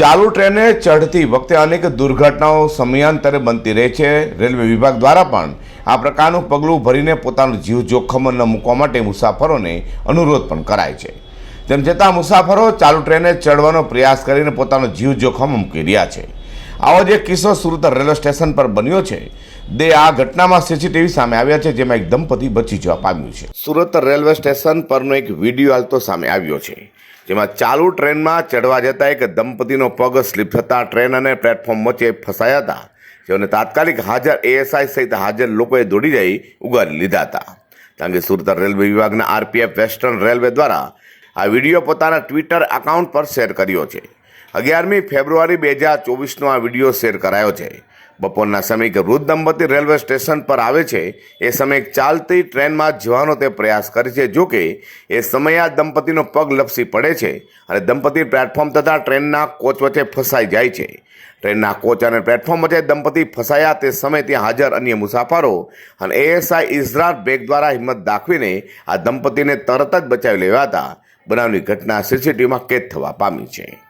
ચાલુ ટ્રેને ચઢતી વખતે અનેક દુર્ઘટનાઓ સમયાંતરે બનતી રહે છે. રેલવે વિભાગ દ્વારા પણ આ પ્રકારનું પગલું ભરીને પોતાનું જીવ જોખમ ન મૂકવા માટે મુસાફરોને અનુરોધ પણ કરાય છે. તેમ છતાં મુસાફરો ચાલુ ટ્રેને ચડવાનો પ્રયાસ કરીને પોતાનો જીવ જોખમ મૂકી રહ્યા છે. આવો જ કિસ્સો સુરત રેલવે સ્ટેશન પર બન્યો છે. દે આ ઘટનામાં સીસીટીવી સામે આવ્યા છે, જેમાં એક દંપતી બચી જવા પામ્યું છે. સુરત રેલવે સ્ટેશન પરનો એક વીડિયો હાલતો સામે આવ્યો છે, જેમાં ચાલુ ટ્રેનમાં ચડવા જતા એક દંપતીનો પગ સ્લીપ થતાં ટ્રેન અને પ્લેટફોર્મ વચ્ચે ફસાયા હતા. જેઓને તાત્કાલિક હાજર એએસઆઈ સહિત હાજર લોકોએ દોડી જઈ ઉગારી લીધા હતા. કારણ કે સુરત રેલવે વિભાગના આરપીએફ વેસ્ટર્ન રેલવે દ્વારા આ વીડિયો પોતાના ટ્વિટર એકાઉન્ટ પર શેર કર્યો છે. અગિયારમી ફેબ્રુઆરી બે હજાર ચોવીસનો આ વીડિયો શેર કરાયો છે. બપોરના સમયે એક વૃદ્ધ દંપતી રેલવે સ્ટેશન પર આવે છે. એ સમયે ચાલતી ટ્રેનમાં જવાનો તે પ્રયાસ કરે છે. જો કે, એ સમયે આ દંપતીનો પગ લપસી પડે છે અને દંપતી પ્લેટફોર્મ તથા ટ્રેનના કોચ વચ્ચે ફસાઈ જાય છે. ટ્રેનના કોચ અને પ્લેટફોર્મ વચ્ચે દંપતી ફસાયા તે સમયે ત્યાં હાજર અન્ય મુસાફરો અને એએસઆઈ ઇઝરાર બેગ દ્વારા હિંમત દાખવીને આ દંપતીને તરત જ બચાવી લેવાતા બનાવની ઘટના સીસીટીવીમાં કેદ થવા પામી છે.